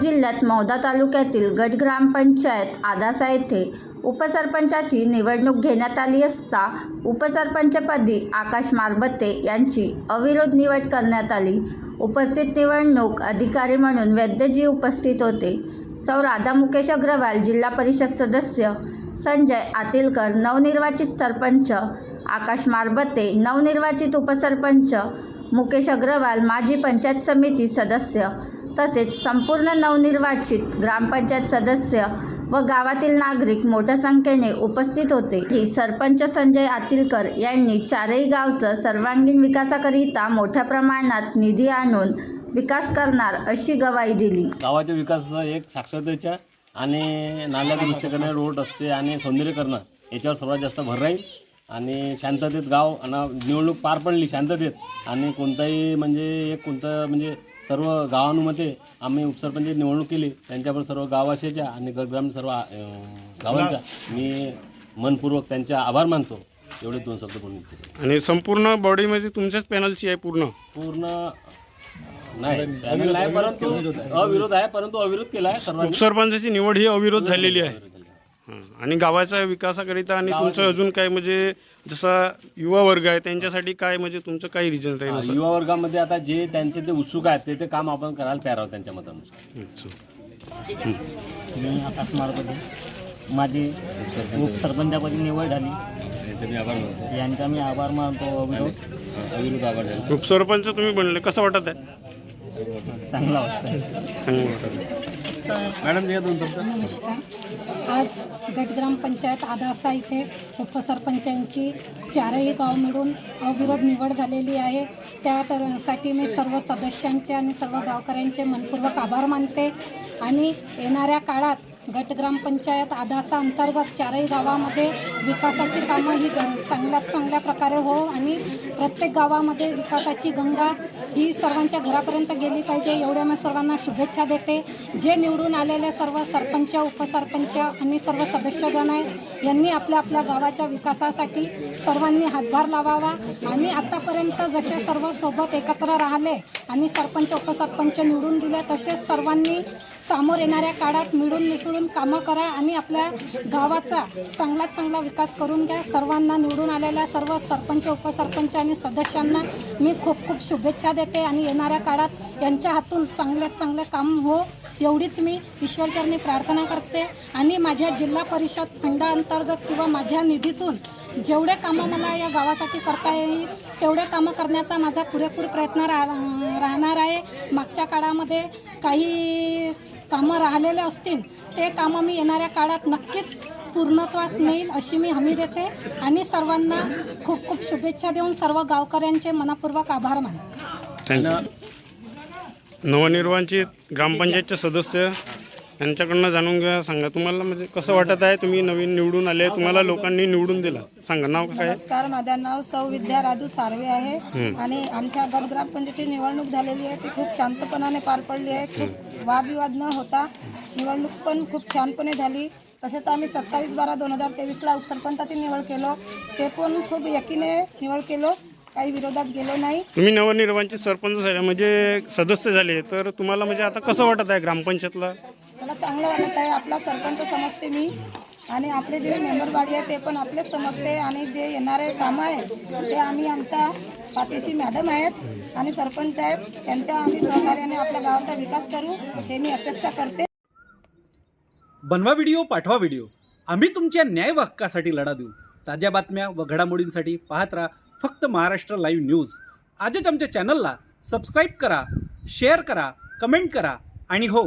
जिल्ह्यात मौदा तालुक्यातील गट ग्रामपंचायत आदासा येथे उपसरपंचाची निवडणूक घेण्यात आली असता उपसरपंचपदी आकाश मारबत्ते यांची अविरोध निवड करण्यात आली. उपस्थित निवडणूक अधिकारी म्हणून वैद्यजी उपस्थित होते. सौ राधा मुकेश अग्रवाल जिल्हा परिषद सदस्य संजय आतिलकर नवनिर्वाचित सरपंच आकाश मारबत्ते नवनिर्वाचित उपसरपंच मुकेश अग्रवाल माजी पंचायत समिती सदस्य तसेच संपूर्ण नवनिर्वाचित ग्रामपंचायत सदस्य व गावातील नागरिक मोठ्या संख्येने उपस्थित होते. की सरपंच संजय आतिलकर यांनी चारही गावचं सर्वांगीण विकासाकरिता मोठ्या प्रमाणात निधी आणून विकास करणार अशी गवाही दिली. गावाच्या विकासाचा एक साक्षरतेच्या आणि नाल्या दुरुस्त करणे रोड रस्ते आणि सौंदर्यीकरण याच्यावर सर्वात जास्त भर राहील. आणि शांततेत गाव आणि निवडणूक पार पडली शांततेत. आणि कोणताही म्हणजे एक कोणतं म्हणजे सर्व गावांमध्ये आम्ही उपसरपंच निवडणूक केली. त्यांच्यावर सर्व गावाशाच्या आणि ग्रामीण सर्व गावांच्या मी मनपूर्वक त्यांचे आभार मानतो. एवढे दोन शब्द बोलून इच्छितो. आणि संपूर्ण बॉडीमध्ये तुमच्याच पॅनलची आहे पूर्ण? पूर्ण नाही पॅनल नाही परंतु अविरोध आहे परंतु अविरोध केला आहे सर्वांनी. उपसरपंचाची निवड ही अविरोध झालेली आहे. आणि गावाच्या विकासाकरिता आणि तुमचं अजून काय म्हणजे जसा युवा वर्ग आहे त्यांच्यासाठी काय म्हणजे तुमचं काही रिजन राहील असं? युवा वर्गामध्ये आता जे त्यांचे ते उत्सुक आहेत ते ते काम आपण करायला तयार आहोत त्यांच्या मतानुसार. अच्छा. मी आकाश मारपती. माझी उपसरपंचापदी निवड झाली. त्यांचे मी आभार मानतो. यांचा मी आभार मानतो आभार झाला. उपसरपंच तुम्ही बनले कसं वाटत आहे? चांगला वाटतं. चांगलं वाटत आहे. मॅडम नमस्कार. आज गटग्रामपंचायत आदासा इथे उपसरपंचांची चारही गाव मिळून अविरोध निवड झालेली आहे. त्या साठी मी सर्व सदस्यांचे आणि सर्व गावकऱ्यांचे मनपूर्वक आभार मानते. आणि येणाऱ्या काळात गटग्रामपंचायत आदासा अंतर्गत चारही गावामध्ये विकासाची कामं ही ग चांगल्यात चांगल्या प्रकारे हो आणि प्रत्येक गावामध्ये विकासाची गंगा ही सर्वांच्या घरापर्यंत गेली पाहिजे एवढ्या मी सर्वांना शुभेच्छा देते. जे निवडून आलेले सर्व सरपंच उपसरपंच आणि सर्व सदस्यगण आहेत यांनी आपल्या आपल्या गावाच्या विकासासाठी सर्वांनी हातभार लावावा आणि आतापर्यंत जसे सर्व सोबत एकत्र राहिले आणि सरपंच उपसरपंच निवडून दिले तसेच सर्वांनी सामोर येणाऱ्या काळात मिळून मिसळून कामं करा आणि आपल्या गावाचा चांगलाच चांगला विकास करून घ्या. सर्वांना निवडून आलेल्या सर्व सरपंच उपसरपंच आणि सदस्यांना मी खूप खूप शुभेच्छा देते आणि येणाऱ्या काळात यांच्या हातून चांगल्यात चांगले काम हो एवढीच मी ईश्वरचरणी प्रार्थना करते. आणि माझ्या जिल्हा परिषद फंडाअंतर्गत किंवा माझ्या निधीतून जेवढे कामं मला या गावासाठी करता येईल तेवढे कामं करण्याचा माझा पुरेपूर प्रयत्न रा राहणार आहे. मागच्या काळामध्ये काही कामं राहिलेले असतील ते कामं मी येणाऱ्या काळात नक्कीच पूर्णत्वास नेईल अशी मी हमी देते. आणि सर्वांना खूप खूप शुभेच्छा देऊन सर्व गावकऱ्यांचे मनापूर्वक आभार मानते. नवनिर्वाचित ग्रामपंचायतचे सदस्य यांच्याकडनं जाणून घ्या सांगा. तुम्हाला म्हणजे कसं वाटत आहे? तुम्ही नवीन निवडून आले तुम्हाला लोकांनी निवडून दिला. सांगा नाव काय नमस्कार माझं नाव सौ विद्या राजू सार्वे आहे. आणि आमच्या गट ग्रामपंचायतीची निवडणूक झालेली आहे. ती खूप शांतपणाने पार पडली आहे. खूप वादविवाद न होता निवडणूक पण खूप छानपणे झाली. तसेच आम्ही सत्तावीस बारा दोन हजार तेवीसला उपसरपंचाची निवड केलो. ते पण खूप यकीने निवड केलो. काही विरोधात गेलो नाही. तुम्ही नवनिर्वाचित सरपंच झाले म्हणजे सदस्य झाले. तर तुम्हाला म्हणजे आता कसं वाटत आहे ग्रामपंचायतला? मला चांगलं वाटत आहे. आपला सरपंच समजते मी. आणि आपले जे मेंबरवाडी आहे ते पण आपलेच समजते. आणि जे येणारे कामं आहे ते आम्ही आमच्या पाठीशी मॅडम आहेत आणि सरपंच आहेत. त्यांच्या आम्ही सहकार्याने आपल्या गावाचा विकास करू हे मी अपेक्षा करते. बनवा व्हिडिओ पाठवा व्हिडिओ. आम्ही तुमच्या न्याय हक्कासाठी लढा देऊ. ताज्या बातम्या व घडामोडींसाठी पाहत राहा फक्त महाराष्ट्र लाईव्ह न्यूज. आजच आमच्या चॅनलला सबस्क्राईब करा शेअर करा कमेंट करा आणि हो